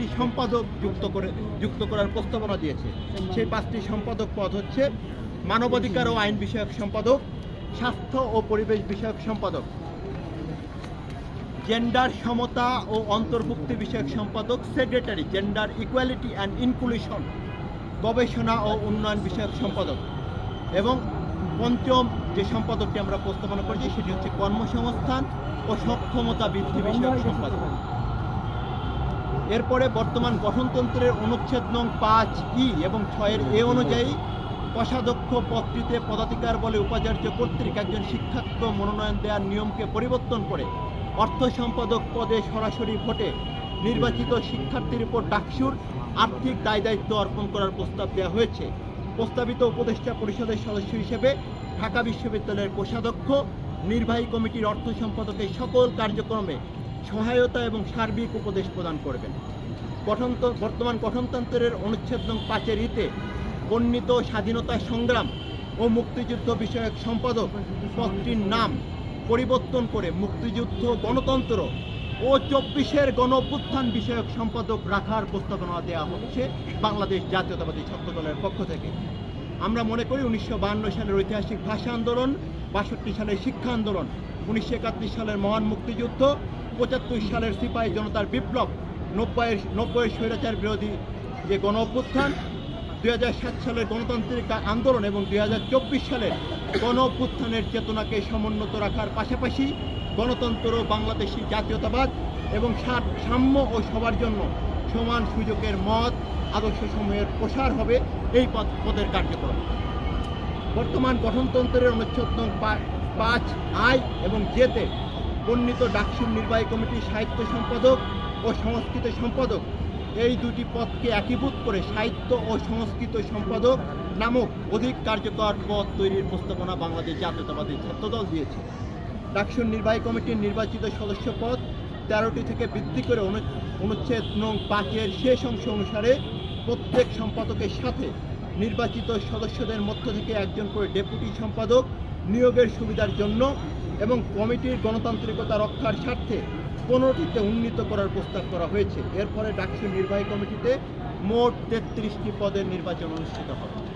পাঁচটি সম্পাদক যুক্ত করে, যুক্ত করার প্রস্তাবনা দিয়েছে। সেই পাঁচটি সম্পাদক পদ হচ্ছে মানবাধিকার ও আইন বিষয়ক সম্পাদক, স্বাস্থ্য ও পরিবেশ বিষয়ক সম্পাদক জেন্ডার সমতা ও অন্তর্ভুক্তি বিষয়ক সম্পাদক secretary gender equality and inclusion গবেষণা ও উন্নয়ন বিষয়ক সম্পাদক এবং পঞ্চম যে সম্পাদকটি আমরা প্রস্তাবনা করেছি, সেটি হচ্ছে কর্মসংস্থান ও সক্ষমতা বৃদ্ধি বিষয়ক সম্পাদক। এরপরে বর্তমান গঠনতন্ত্রের অনুচ্ছেদ নং পাঁচ ই এবং ছয়ের এ অনুযায়ী কোষাধ্যক্ষ পদটিতে পদাধিকার বলে উপাচার্য কর্তৃক একজন শিক্ষার্থী মনোনয়ন দেওয়ার নিয়মকে পরিবর্তন করে অর্থ সম্পাদক পদে সরাসরি ভোটে নির্বাচিত শিক্ষার্থীর উপর ডাকসুর আর্থিক দায় দায়িত্ব অর্পণ করার প্রস্তাব দেওয়া হয়েছে। প্রস্তাবিত উপদেষ্টা পরিষদের সদস্য হিসেবে ঢাকা বিশ্ববিদ্যালয়ের কোষাধ্যক্ষ, নির্বাহী কমিটির অর্থ সম্পাদকের সকল কার্যক্রমে সহায়তা এবং সার্বিক উপদেশ প্রদান করবেন। বর্তমান গঠনতন্ত্রের অনুচ্ছেদ পাঁচের ইতে বর্ণিত স্বাধীনতা সংগ্রাম ও মুক্তিযুদ্ধ বিষয়ক সম্পাদক পদটির নাম পরিবর্তন করে মুক্তিযুদ্ধ গণতন্ত্র ও চব্বিশের গণ অভ্যুত্থান বিষয়ক সম্পাদক রাখার প্রস্তাবনা দেওয়া হচ্ছে বাংলাদেশ জাতীয়তাবাদী ছাত্র দলের পক্ষ থেকে। আমরা মনে করি উনিশশো সালের ঐতিহাসিক ভাষা আন্দোলন, বাষট্টি সালের শিক্ষা আন্দোলন, উনিশশো একাত্তর সালের মহান মুক্তিযুদ্ধ পঁচাত্তর সালের সিপাহী জনতার বিপ্লব, নব্বইয়ের নব্বইয়ের স্বৈরাচার বিরোধী যে গণ অভ্যুত্থান দুই সালের গণতান্ত্রিক আন্দোলন এবং দুই হাজার চব্বিশ সালের গণ অভ্যুত্থানের চেতনাকে সমুন্নত রাখার পাশাপাশি গণতন্ত্র বাংলাদেশি জাতীয়তাবাদ এবং সাম্য ও সবার জন্য সমান সুযোগের মত আদর্শসমূহের প্রসার হবে এই পদ- পদের কার্যক্রম। বর্তমান গঠনতন্ত্রের অনুচ্ছেদ পাঁচ আই এবং জেতে বর্ণিত ডাকসুর নির্বাহী কমিটির সাহিত্য সম্পাদক ও সংস্কৃত সম্পাদক। এই দুটি পদকে একীভূত করে সাহিত্য ও সংস্কৃত সম্পাদক নামক অধিক কার্যকর পদ তৈরির প্রস্তাবনা বাংলাদেশ জাতীয়তাবাদী ছাত্রদল দিয়েছে। ডাকসুর নির্বাহী কমিটির নির্বাচিত সদস্য পদ তেরোটি থেকে বৃদ্ধি করে অনু- অনুচ্ছেদ নং পাঁচের শেষ অংশ অনুসারে প্রত্যেক সম্পাদকের সাথে নির্বাচিত সদস্যদের মধ্য থেকে একজন করে ডেপুটি সম্পাদক নিয়োগের সুবিধার জন্য এবং কমিটির গণতান্ত্রিকতা রক্ষার স্বার্থে পনেরোটিতে উন্নীত করার প্রস্তাব করা হয়েছে। এরপরে ডাকসু নির্বাহী কমিটিতে মোট তেত্রিশটি পদের নির্বাচন অনুষ্ঠিত হবে।